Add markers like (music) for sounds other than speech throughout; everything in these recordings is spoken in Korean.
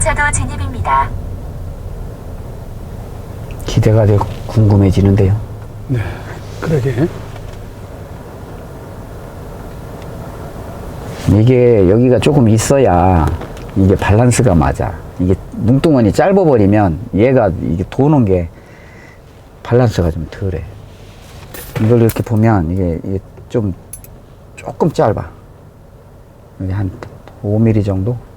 지하차도 진입입니다. 기대가 되고 궁금해지는데요. 그러게. 이게 여기가 조금 있어야 이게 밸런스가 맞아. 이게 눈동안이 짧아버리면 얘가 이게 도는 게 밸런스가 좀 덜해. 이걸 이렇게 보면 이게, 이게 좀 조금 짧아. 여기 한 5mm 정도?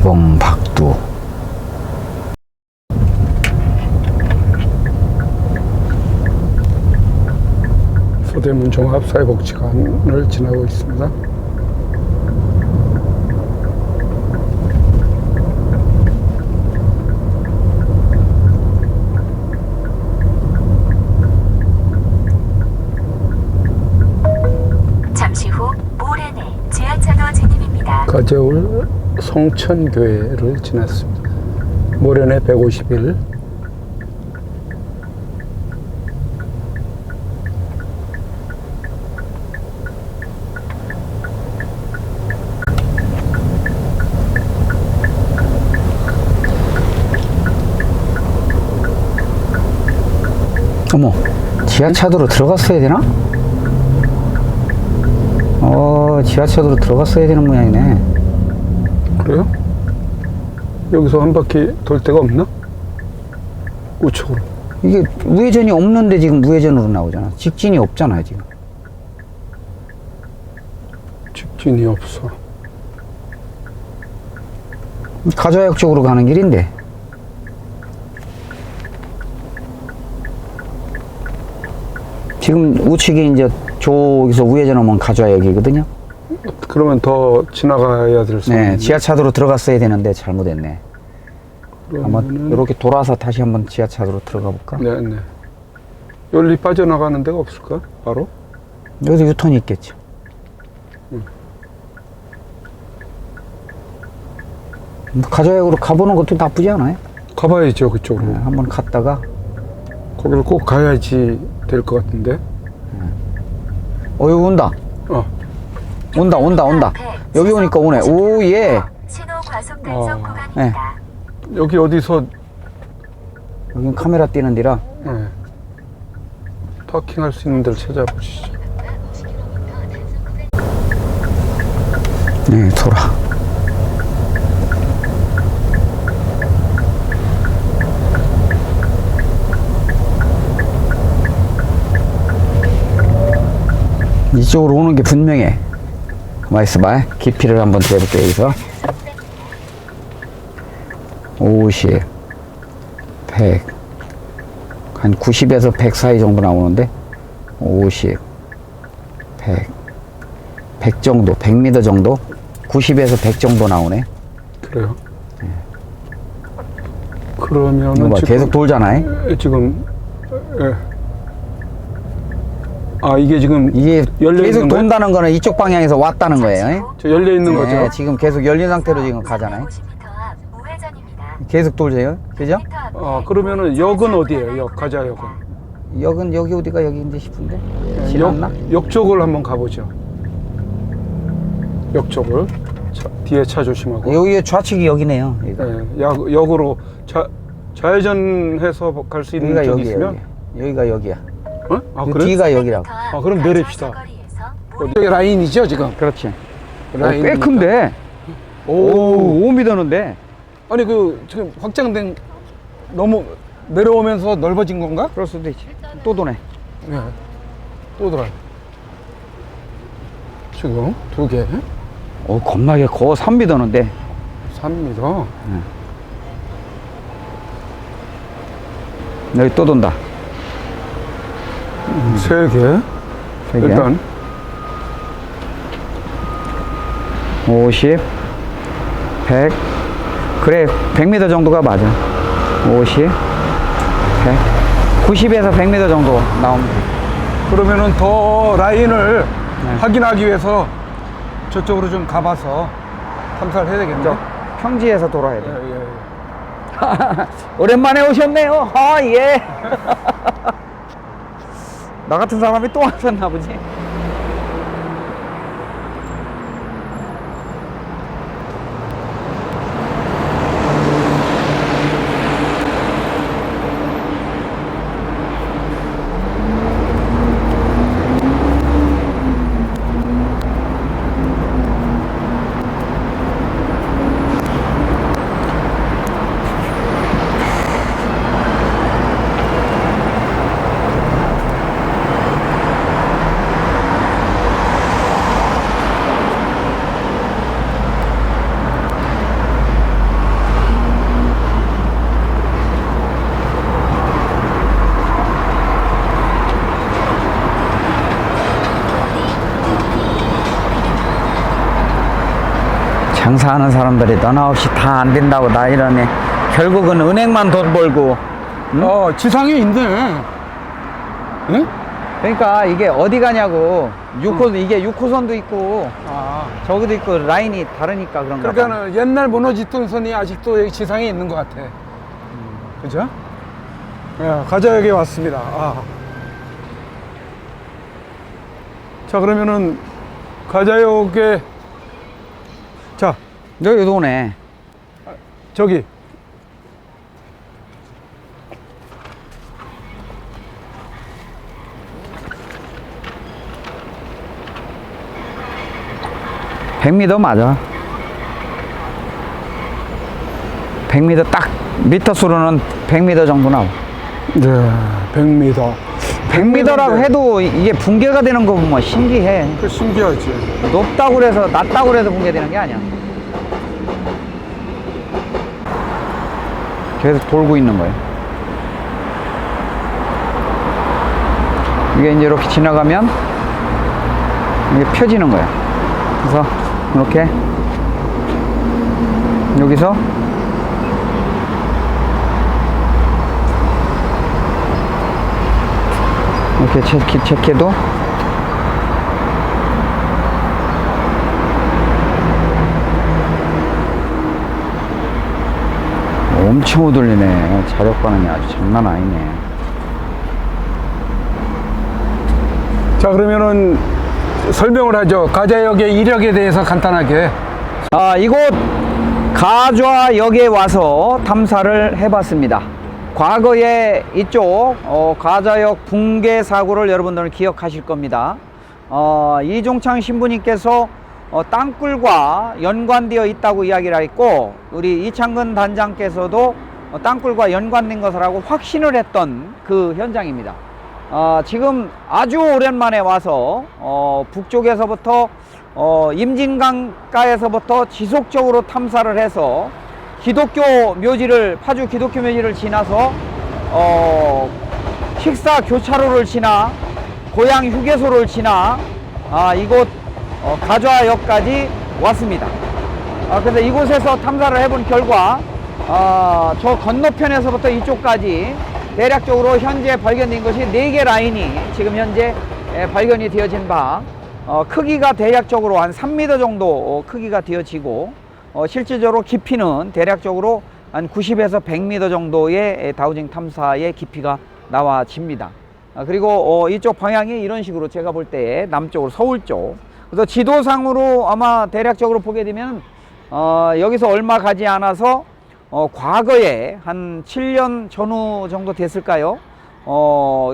개봉 박두. 소대문 종합사회복지관을 지나고 있습니다. 잠시 후 모래내 지하차도 진입입니다. 가재울 성천교회를 지났습니다. 모련의 151. 어머, 지하차도로 들어갔어야 되나? 어, 지하차도로 들어갔어야 되는 모양이네. 그래요? 여기서 한 바퀴 돌 데가 없나? 우측으로. 이게 우회전이 없는데 지금 우회전으로 나오잖아. 직진이 없잖아요, 지금. 직진이 없어. 가좌역 쪽으로 가는 길인데. 지금 우측이 이제 저기서 우회전하면 가좌역이거든요. 그러면 더 지나가야 될 네, 상황. 지하차도로 들어갔어야 되는데 잘못했네. 한번 이렇게 돌아서 다시 한번 지하차도로 들어가 볼까? 네, 네. 열리 빠져나가는 데가 없을까? 바로? 여기도 유턴이 있겠죠. 뭐 가좌역으로 가보는 것도 나쁘지 않아요. 가봐야죠, 그쪽으로. 네, 한번 갔다가 거기를 꼭 가야지 될 것 같은데. 어 여기 온다 어, 온다 온다 온다 여기 오니까 오네 오예 신호 과속 단속 어. 구간입니다. 여기 어디서 여긴 카메라 뛰는 데라 네. 파킹할 수 있는 데를 찾아보시죠. 네 돌아 이쪽으로 오는 게 분명해 있어봐. 깊이를 한번 재볼게 여기서. 50 100 한 90에서 100 사이 정도 나오는데? 50 100 100 정도 100m 정도? 90에서 100 정도 나오네. 그래요. 봐 지금, 계속 돌잖아 에, 지금 예. 아 이게 지금 이게 열려 계속 있는? 돈다는 거는 이쪽 방향에서 왔다는 거예요 저 열려 있는 네, 거죠? 지금 계속 열린 상태로 지금 가잖아요 50m 앞 우회전입니다. 계속 돌세요 그죠? 10m 앞에 아 그러면은 역은 어디예요? 역 가자 역은 역은 여기 어디가 여기인데 싶은데 지났나? 역, 역 쪽을 한번 가보죠. 역 쪽을 차, 뒤에 차 조심하고. 여기 좌측이 여기네요 여기가, 예, 역, 역으로 좌, 좌회전해서 갈 수 있는 여기가 쪽이 여기야 있으면 여기. 여기가 여기야 어? 아 그 그래? 뒤가 여기라고 아, 그럼 내립시다. 거리에서 여기 라인이죠 지금? 그렇지 어, 꽤. 큰데 오. 오 5m는데 아니 그 지금 확장된 너무 내려오면서 넓어진 건가? 그럴 수도 있지 또 도네 네. 또 돌아요. 지금 두 개, 오 겁나게 거 3m는데 3m. 여기 또 돈다 세 개. 세 개. 일단 50 100 그래 100m 정도가 맞아 50 100 90에서 100m 정도 나옵니다 그러면은 더 라인을 네. 확인하기 위해서 저쪽으로 좀 가봐서 탐사를 해야 되겠네. 저 평지에서 돌아야 예, 돼 예, 예. (laughs) 오랜만에 오셨네요 아 예 (laughs) 나 같은 사람이 또 왔었나 보지. 하는 사람들이 너나 없이 다 안 된다고 나 이러네. 결국은 은행만 돈 벌고. 응? 어, 지상에 있네. 응? 그러니까 이게 어디 가냐고. 6호, 이게 6호선도 있고, 아. 저기도 있고, 라인이 다르니까 그런가 봐. 그러니까는 옛날 무너졌던 선이 아직도 여기 지상에 있는 것 같아. 그죠? 예, 가자역에 왔습니다. 아. 자, 그러면은 가자역에 자, 여기 오네. 저기 백 m 맞아. 100m 딱, 미터 수로는 100m 정도 나와. 네, 100m. 100m라고 해도 이게 붕괴가 되는 거 보면 신기해. 그 신기하지. 높다고 그래서, 낮다고 그래서 붕괴되는 게 아니야. 계속 돌고 있는 거예요. 이게 이제 이렇게 지나가면 이게 펴지는 거야. 그래서 이렇게 여기서 이렇게 체크, 체크해도 엄청 후들리네. 자력 반응이 아주 장난 아니네. 자, 그러면은 설명을 하죠. 가자역의 이력에 대해서 간단하게. 아, 이곳 가좌역에 와서 탐사를 해봤습니다. 과거에 이쪽 어, 가좌역 붕괴 사고를 여러분들은 기억하실 겁니다. 어, 이종창 신부님께서 어, 땅굴과 연관되어 있다고 이야기를 했고 우리 이창근 단장께서도 어, 땅굴과 연관된 것이라고 확신을 했던 그 현장입니다. 어, 지금 아주 오랜만에 와서 어, 북쪽에서부터 어, 임진강가에서부터 지속적으로 탐사를 해서 기독교 묘지를 파주 기독교 묘지를 지나서 어, 식사 교차로를 지나 고향 휴게소를 지나 아, 이곳 어, 가좌역까지 왔습니다. 아, 그래서 이곳에서 탐사를 해본 결과 아, 저 건너편에서부터 이쪽까지 대략적으로 현재 발견된 것이 네개 라인이 지금 현재 에, 발견이 되어진 바 어, 크기가 대략적으로 한 3m 정도 어, 크기가 되어지고 어, 실질적으로 깊이는 대략적으로 한 90에서 100m 정도의 에, 다우징 탐사의 깊이가 나와집니다. 아, 그리고 어, 이쪽 방향이 이런 식으로 제가 볼 때 남쪽으로 서울 쪽 그래서 지도상으로 아마 대략적으로 보게 되면 어, 여기서 얼마 가지 않아서 어, 과거에 한 7년 전후 정도 됐을까요? 어,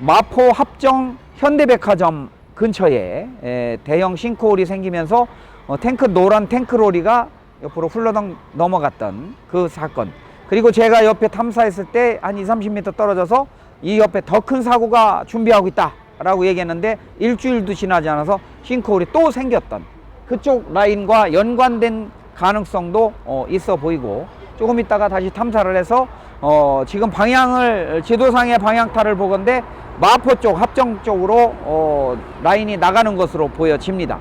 마포 합정 현대백화점 근처에 에, 대형 싱크홀이 생기면서 어, 탱크 노란 탱크로리가 옆으로 흘러덩 넘어갔던 그 사건. 그리고 제가 옆에 탐사했을 때 한 2, 30m 떨어져서 이 옆에 더 큰 사고가 준비하고 있다 라고 얘기했는데 일주일도 지나지 않아서 싱크홀이 또 생겼던 그쪽 라인과 연관된 가능성도 어, 있어 보이고 조금 있다가 다시 탐사를 해서 어, 지금 방향을 지도상의 방향타를 보건데 마포 쪽 합정 쪽으로 어, 라인이 나가는 것으로 보여집니다.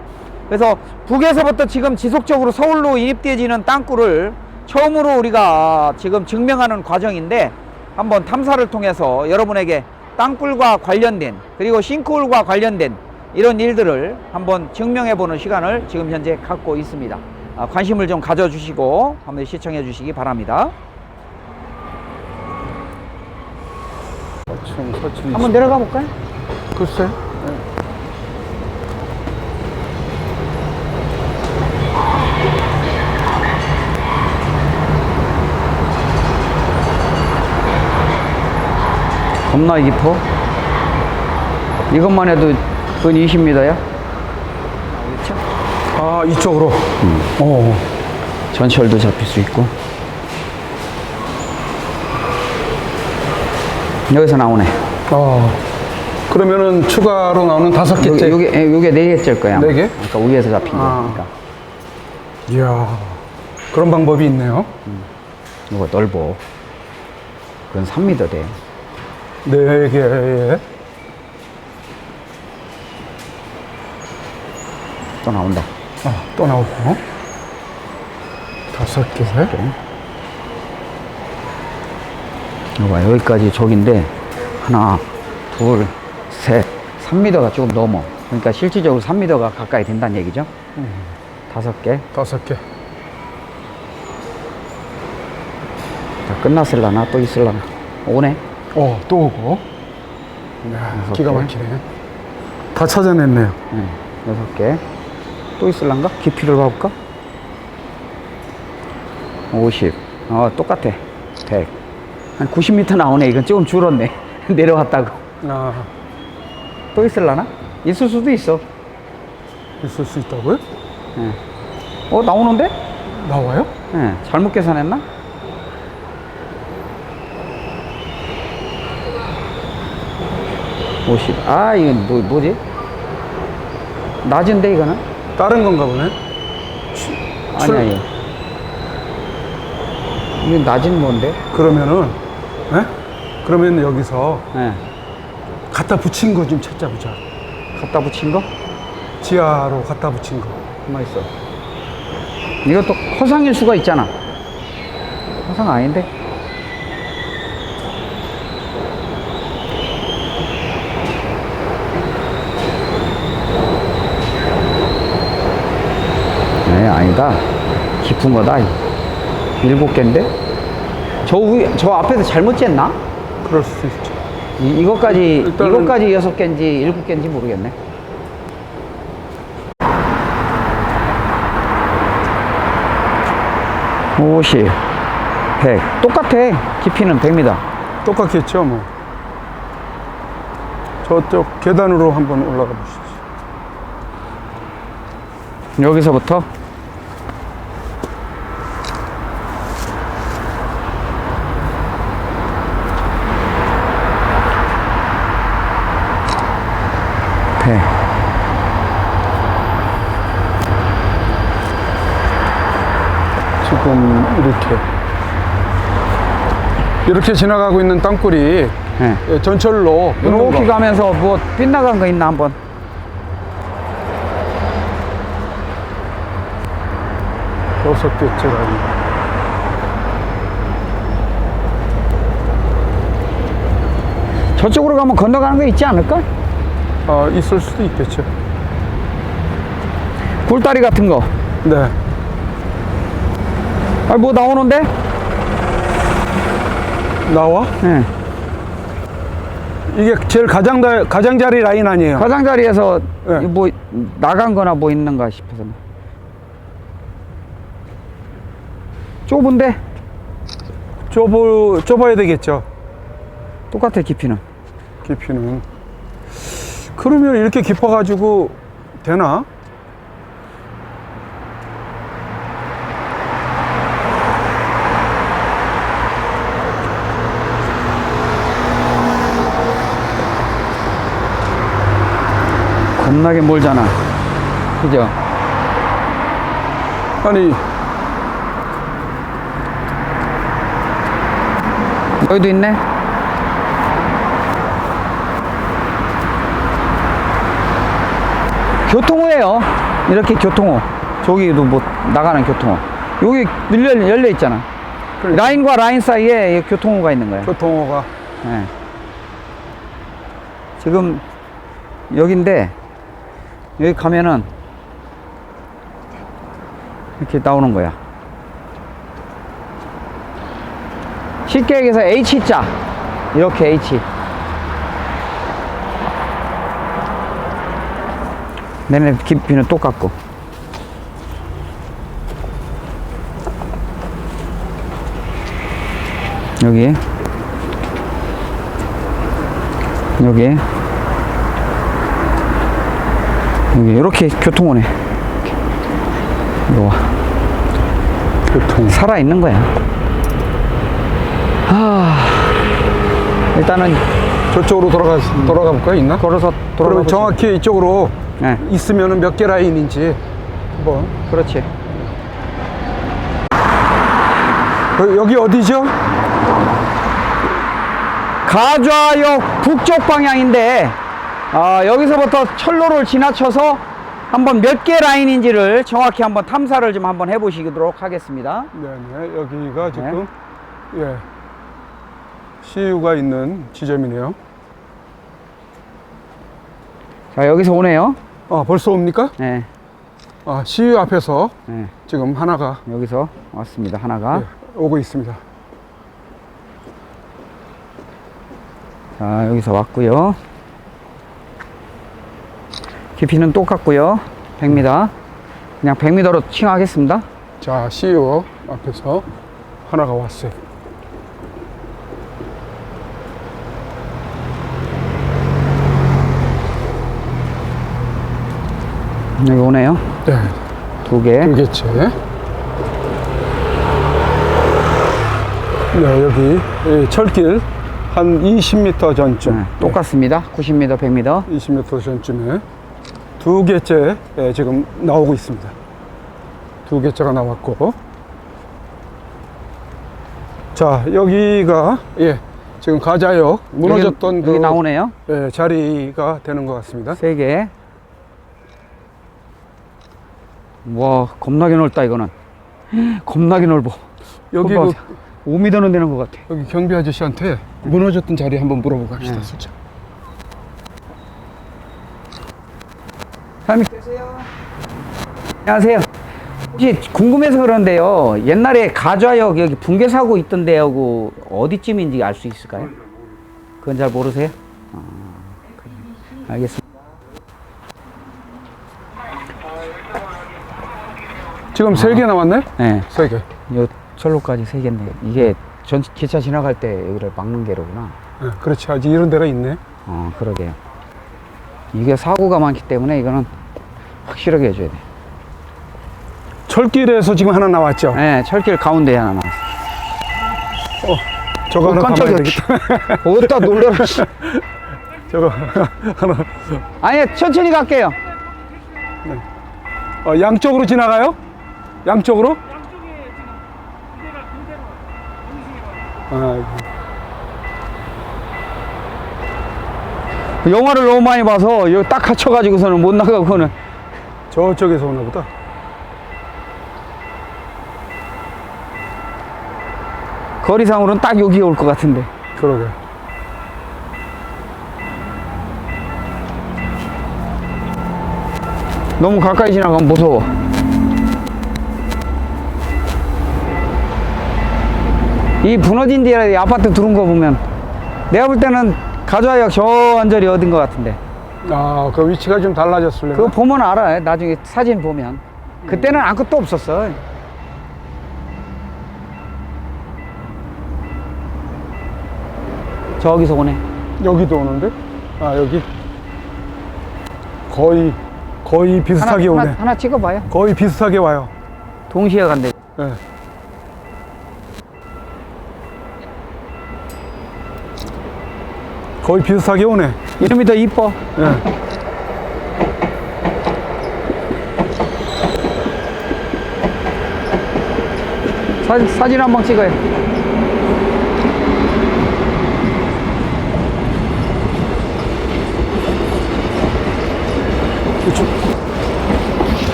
그래서 북에서부터 지금 지속적으로 서울로 인입되어지는 땅굴을 처음으로 우리가 지금 증명하는 과정인데 한번 탐사를 통해서 여러분에게 땅굴과 관련된 그리고 싱크홀과 관련된 이런 일들을 한번 증명해 보는 시간을 지금 현재 갖고 있습니다. 아, 관심을 좀 가져주시고 한번 시청해 주시기 바랍니다. 서층, 서층. 한번 내려가 볼까요? 글쎄. 겁나 깊어. 이것만 해도 근 20m야. 아, 이쪽으로. 어. 전철도 잡힐 수 있고. 여기서 나오네. 아. 그러면은 추가로 나오는 다섯 개째. 요게, 예, 요게 네 개째일 거야. 아마. 네 개? 아까 위에서 잡힌 아. 거니까. 이야. 그런 방법이 있네요. 이거 넓어. 그건 3m 돼. 네 개에. 또 나온다. 아, 또 나오고. 다섯 개. 이거 여기까지 저긴데 하나, 둘, 셋, 3m가 조금 넘어. 그러니까 실질적으로 3m가 가까이 된다는 얘기죠. 다섯 개. 다섯 개. 자, 끝났을라나 또 있을라나. 오네. 어, 또 오고. 이야, 다섯 기가 개. 막히네. 다 찾아냈네요. 네, 여섯 개. 또 있을란가? 깊이를 봐볼까? 50. 어, 똑같아. 100. 한 90m 나오네. 이건 조금 줄었네. (laughs) 내려왔다고. 아, 또 있을라나? 있을 수도 있어. 있을 수 있다고요? 예. 어, 나오는데? 나와요? 예, 잘못 계산했나? 오십. 아, 이건 뭐, 뭐지? 낮은데, 이거는? 다른 건가 보네. 출- 아니야, 이거. 이건 낮은 뭔데? 그러면은, 예? 그러면 여기서 예. 갖다 붙인 거 좀 찾아보자. 갖다 붙인 거? 지하로 갖다 붙인 거. 가만 있어. 이것도 허상일 수가 있잖아. 허상 아닌데? 네, 아니다. 깊은 거다. 일곱 개인데? 저 위, 저 앞에서 잘못 쟀나? 그럴 수 있죠. 이, 이것까지, 일단은- 이것까지 여섯 개인지 일곱 개인지 모르겠네. 오십, 백. 똑같아. 깊이는 100m. 똑같겠죠, 뭐. 저쪽 계단으로 한번 올라가 보시죠. 여기서부터 배. 지금 이렇게. 이렇게 지나가고 있는 땅굴이 네. 예, 전철로 있는 이렇게 거. 가면서 뭐 빗나간 거 있나 한번. 여섯 개째가 저쪽으로 가면 건너가는 거 있지 않을까? 아, 있을 수도 있겠죠. 굴다리 같은 거. 네. 아, 뭐 나오는데? 나와? 네. 이게 제일 가장다, 가장자리 라인 아니에요? 가장자리에서 네. 뭐 나간 거나 뭐 있는가 싶어서. 좁은데? 좁어, 좁아야 되겠죠. 똑같아, 깊이는. 깊이는. 그러면 이렇게 깊어가지고 되나? 겁나게 멀잖아. 그죠? 아니, 여기도 있네? 교통호예요. 이렇게 교통호. 저기도 뭐 나가는 교통호. 여기 열려, 열려 있잖아. 그러니까. 라인과 라인 사이에 이 교통호가 있는 거야. 교통호가. 예. 지금 여긴데 여기 가면은 이렇게 나오는 거야. 쉽게 얘기해서 H자 이렇게 H 내내 깊이는 똑같고. 여기. 여기. 이렇게 교통 오네. 이거 봐. 교통. 살아 있는 거야. 하, 일단은 저쪽으로 돌아가 돌아가 볼까요? 있나? 걸어서 돌아가 정확히 이쪽으로 네, 있으면은 몇 개 라인인지 한번. 그렇지. 어, 여기 어디죠? 가좌역 북쪽 방향인데 아, 여기서부터 철로를 지나쳐서 한번 몇 개 라인인지를 정확히 한번 탐사를 좀 한번 해보시도록 하겠습니다. 네네 여기가 지금 예 CU가 있는 지점이네요. 자 여기서 오네요. 아 벌써 옵니까? 네, 아 CU 앞에서 네, 지금 하나가 여기서 왔습니다. 하나가. 예, 오고 있습니다. 자 여기서 왔고요. 깊이는 똑같고요. 100m. 그냥 100m로 칭하겠습니다. 자 CU 앞에서 하나가 왔어요. 여기 오네요. 네, 두 개. 두 개째. 네 여기 예, 철길 한 20m 전쯤. 네, 똑같습니다. 90m, 100m. 20m 전쯤에 두 개째 예, 지금 나오고 있습니다. 두 개째가 나왔고 자 여기가 예 지금 가자역 무너졌던 여기, 그 여기 나오네요. 예, 자리가 되는 것 같습니다. 세 개. 와, 겁나게 넓다, 이거는. (gasps) 겁나게 넓어. 여기 봐봐. 그, 5m는 되는 것 같아. 여기 경비 아저씨한테 무너졌던 자리 한번 물어보고 합시다. 네. 진짜. 사장님 계세요? 안녕하세요. 혹시 궁금해서 그런데요. 옛날에 가좌역 여기 붕괴 사고 있던데요. 그 어디쯤인지 알 수 있을까요? 그건 잘 모르세요? 아, 그래요. 알겠습니다. 지금 세 개 남았네? 네. 세 개. 요 철로까지 세 개인데 이게 전 기차 지나갈 때 여기를 막는 게로구나. 예, 그렇지. 아직 이런 데가 있네. 어, 그러게요. 이게 사고가 많기 때문에 이거는 확실하게 해줘야 돼. 철길에서 지금 하나 나왔죠? 네, 철길 가운데 하나 나왔어. 저거 어, 하나 깜짝이야. (laughs) 어디다 놀래라. 씨. (laughs) 저거 하나. 아니, 천천히 갈게요. 어, 양쪽으로 지나가요? 양쪽으로? 아, 영화를 너무 많이 봐서 여기 딱 갇혀가지고서는 못 나가고는. 저쪽에서 오나 보다. 거리상으로는 딱 여기 올것 같은데. 그러게. 너무 가까이 지나가면 무서워. 이 무너진 뒤에 아파트 두른 거 보면 내가 볼 때는 가좌역 저 언저리 어딘 것 같은데. 아, 그 위치가 좀 달라졌을래. 그거 보면 알아. 나중에 사진 보면. 그때는 아무것도 없었어. 저기서 오네. 여기도 오는데? 아, 여기. 거의, 거의 비슷하게 하나, 오네. 하나, 하나 찍어봐요. 거의 비슷하게 와요. 동시에 간대. 예. 거의 비슷하게 오네. 이름이 더 이뻐. 예. 사진, 사진 한방 찍어요.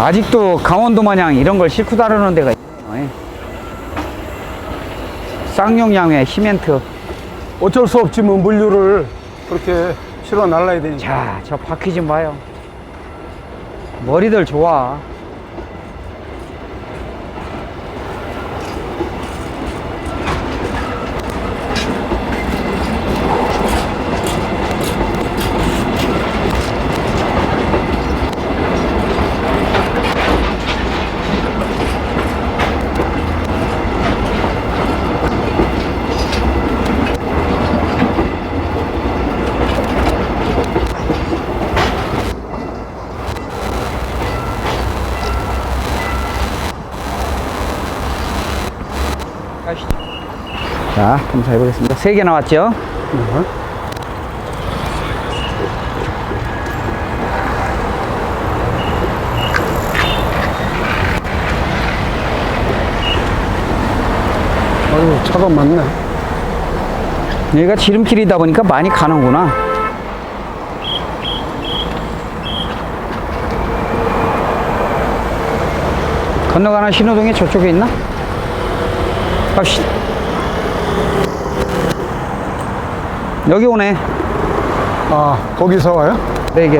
아직도 강원도 마냥 이런 걸 싣고 다루는 데가 있네요. 쌍용 양의 시멘트. 어쩔 수 없지, 뭐, 물류를 그렇게 실어 날라야 되니까. 자, 저 바퀴 좀 봐요. 머리들 좋아. 자, 탐사해 보겠습니다. 세 개 나왔죠? 네. 아유, 차가 많네. 여기가 지름길이다 보니까 많이 가는구나. 건너가는 신호등이 저쪽에 있나? 갑시다. 여기 오네. 아, 거기서 와요? 네 개.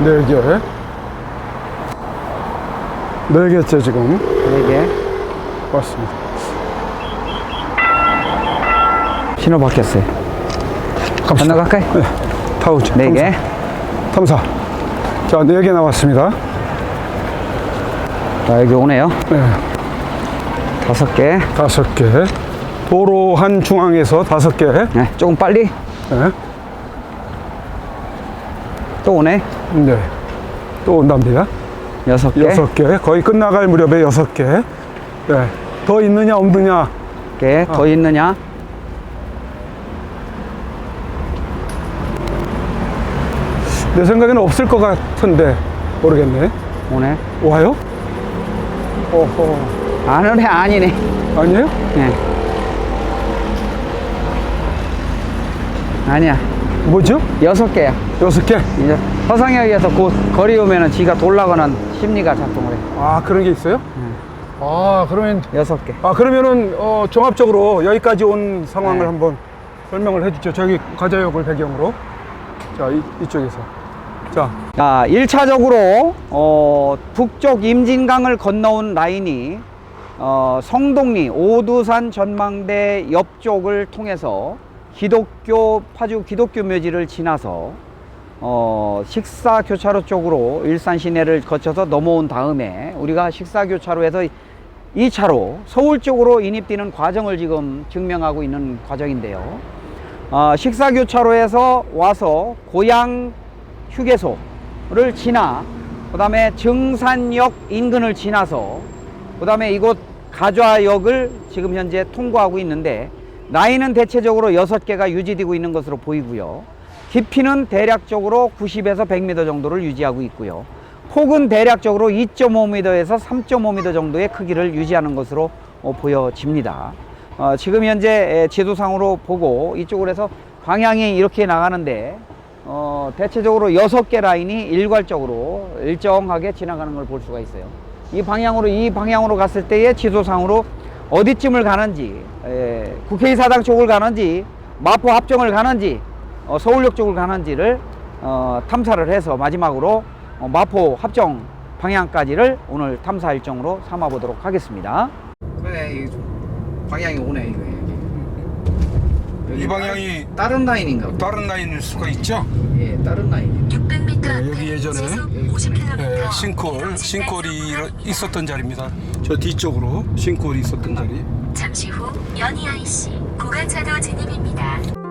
네 개. 네 개째 지금 네 개. 왔습니다. 신호 바뀌었어요. 갑시다. 건너갈까요? 네, 타오죠. 네 개. 탐사. 자, 네 개 나왔습니다. 자, 여기 오네요. 네, 다섯 개. 다섯 개. 도로 한 중앙에서 다섯 개. 네, 조금 빨리. 네. 또 오네. 네. 또 온답니다. 여섯 개. 여섯 개. 거의 끝나갈 무렵에 여섯 개. 네. 더 있느냐, 없느냐. 개. 더 있느냐? 내 생각에는 없을 것 같은데. 모르겠네. 오네. 와요? 어허. 안 오네, 아니네. 아니에요? 네. 아니야. 뭐죠? 여섯 개야. 여섯 개? 이제 서상역에서 곧 거리 오면은 지가 돌라고는 심리가 작동을 해. 아, 그런 게 있어요? 아, 그러면, 여섯 개. 아, 그러면은, 어, 종합적으로 여기까지 온 상황을 네. 한번 설명을 해 주죠. 저기 가자역을 배경으로. 자, 이, 이쪽에서. 자, 자, 1차적으로, 어, 북쪽 임진강을 건너온 라인이, 어, 성동리 오두산 전망대 옆쪽을 통해서 기독교, 파주 기독교 묘지를 지나서, 어, 식사 교차로 쪽으로 일산 시내를 거쳐서 넘어온 다음에 우리가 식사 교차로에서 2차로 서울 쪽으로 인입되는 과정을 지금 증명하고 있는 과정인데요. 어, 식사 교차로에서 와서 고향 휴게소를 지나 그다음에 증산역 인근을 지나서 그다음에 이곳 가좌역을 지금 현재 통과하고 있는데 나이는 대체적으로 여섯 개가 유지되고 있는 것으로 보이고요. 깊이는 대략적으로 90에서 100m 정도를 유지하고 있고요. 폭은 대략적으로 2.5m에서 3.5m 정도의 크기를 유지하는 것으로 어, 보여집니다. 어, 지금 현재 에, 지도상으로 보고 이쪽으로 해서 방향이 이렇게 나가는데 어, 대체적으로 여섯 개 라인이 일괄적으로 일정하게 지나가는 걸 볼 수가 있어요. 이 방향으로 이 방향으로 갔을 때의 지도상으로 어디쯤을 가는지 에, 국회의사당 쪽을 가는지 마포 합정을 가는지 어, 서울역 쪽을 가는지를 어, 탐사를 해서 마지막으로 어, 마포 합정 방향까지를 오늘 탐사 일정으로 삼아 보도록 하겠습니다. 그래 방향이 오네 이거 이 방향이 다른 라인인가? 보다. 다른 라인일 수가 있죠? 예, 다른 라인. 600m 네, 앞에 여기 예전에 시속 50km 네, 싱콜, 싱콜이 있었던 자리입니다. 저 뒤쪽으로 싱콜이 있었던 자리. 잠시 후 연희 IC 고가차도 진입입니다.